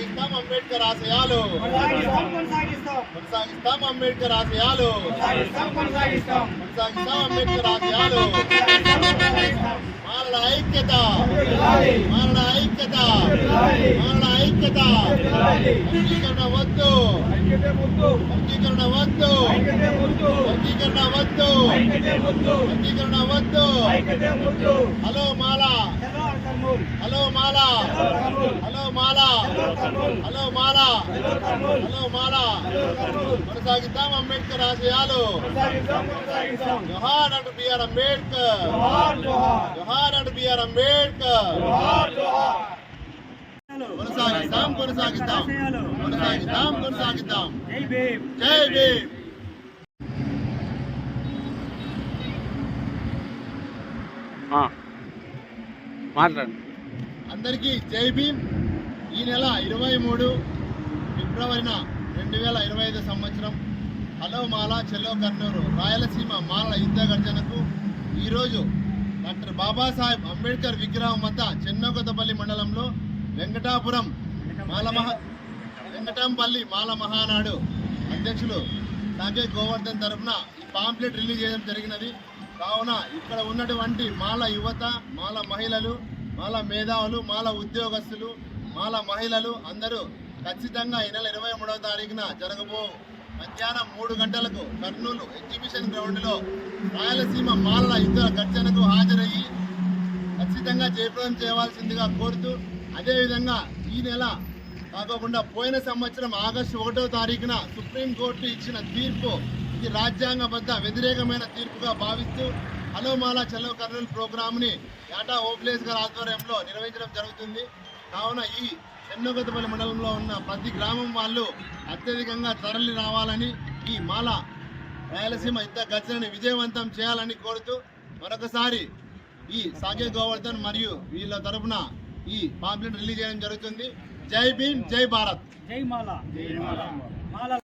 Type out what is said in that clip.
కొనసాగిస్తాం అంబేద్కర్ ఆశయాలు కొనసాగిస్తాం కొనసాగిస్తాం కొనసాగిస్తాం అంబేద్కర్ ఆశయాలు కొనసాగిస్తాం కొనసాగిస్తాం కొనసాగిస్తాం అంబేద్కర్ ఆశయాలు మారణ ఐక్యత మారణ ఐక్యత మారణ ఐక్యత వర్గీకరణ వద్దు వర్గీకరణ వద్దు వర్గీకరణ వద్దు వర్గీకరణ వద్దు hello Mala hello Mala. Hello Mala. Hello Mala. Hello Mala. కొనసాగిద్దాం అంబేద్కర్ ఆశయాలు. జోహార్ డాక్టర్ బిఆర్ అంబేద్కర్. జోహార్ జోహార్ జోహార్ డాక్టర్ బిఆర్ అంబేద్కర్. జోహార్ జోహార్ కొనసాగిద్దాం కొనసాగిద్దాం. కొనసాగిద్దాం కొనసాగిద్దాం. జై భీమ్. జై భీమ్. మాట్లాడండి. అందరికీ జై భీమ్. ఈ నెల ఇరవై మూడు ఫిబ్రవరిన రెండు వేల ఇరవై ఐదు సంవత్సరం హలో మాల చెల్లో కర్నూలు రాయలసీమ మాల యుద్ధ గర్జనకు ఈరోజు డాక్టర్ బాబాసాహెబ్ అంబేద్కర్ విగ్రహం వద్ద చెన్నకొత్తపల్లి మండలంలో వెంకటాపురం మాలమహ వెంకటంపల్లి మాల మహానాడు అధ్యక్షులు సాకే గోవర్ధన్ తరఫున ఈ పాంప్లెట్ రిలీజ్ చేయడం జరిగినది. కావున ఇక్కడ ఉన్నటువంటి మాల యువత మాల మహిళలు మాల మేధావులు మాల ఉద్యోగస్తులు మాల మహిళలు అందరూ ఖచ్చితంగా ఈ నెల ఇరవై మూడవ తారీఖున జరగబో మధ్యాహ్నం మూడు గంటలకు కర్నూలు ఎగ్జిబిషన్ గ్రౌండ్లో రాయలసీమ మాలల యుద్ధ గర్జనకు హాజరయ్యి ఖచ్చితంగా జయప్రదం చేయవలసిందిగా కోరుతూ అదేవిధంగా ఈ నెల కాకుండా పోయిన సంవత్సరం ఆగస్టు ఒకటో తారీఖున సుప్రీంకోర్టు ఇచ్చిన తీర్పు ఇది రాజ్యాంగబద్ధ వ్యతిరేకమైన తీర్పుగా భావిస్తూ హలోమాల చలో కర్నూలు ప్రోగ్రామ్ని యాటా ఓప్లేస్ గారి ఆధ్వర్యంలో నిర్వహించడం జరుగుతుంది. కావున ఈ చెన్నగొత్తపల్లి మండలంలో ఉన్న ప్రతి గ్రామం వాళ్ళు అత్యధికంగా తరలి రావాలని ఈ మాల రాయలసీమ యుద్ధ గర్జనని విజయవంతం చేయాలని కోరుతూ మరొకసారి ఈ సాగే గోవర్ధన్ మరియు వీళ్ళ తరపున ఈ పాంప్లెట్ రిలీజ్ చేయడం జరుగుతుంది. జై భీమ్ జై భారత్. జై మాల. జై మాల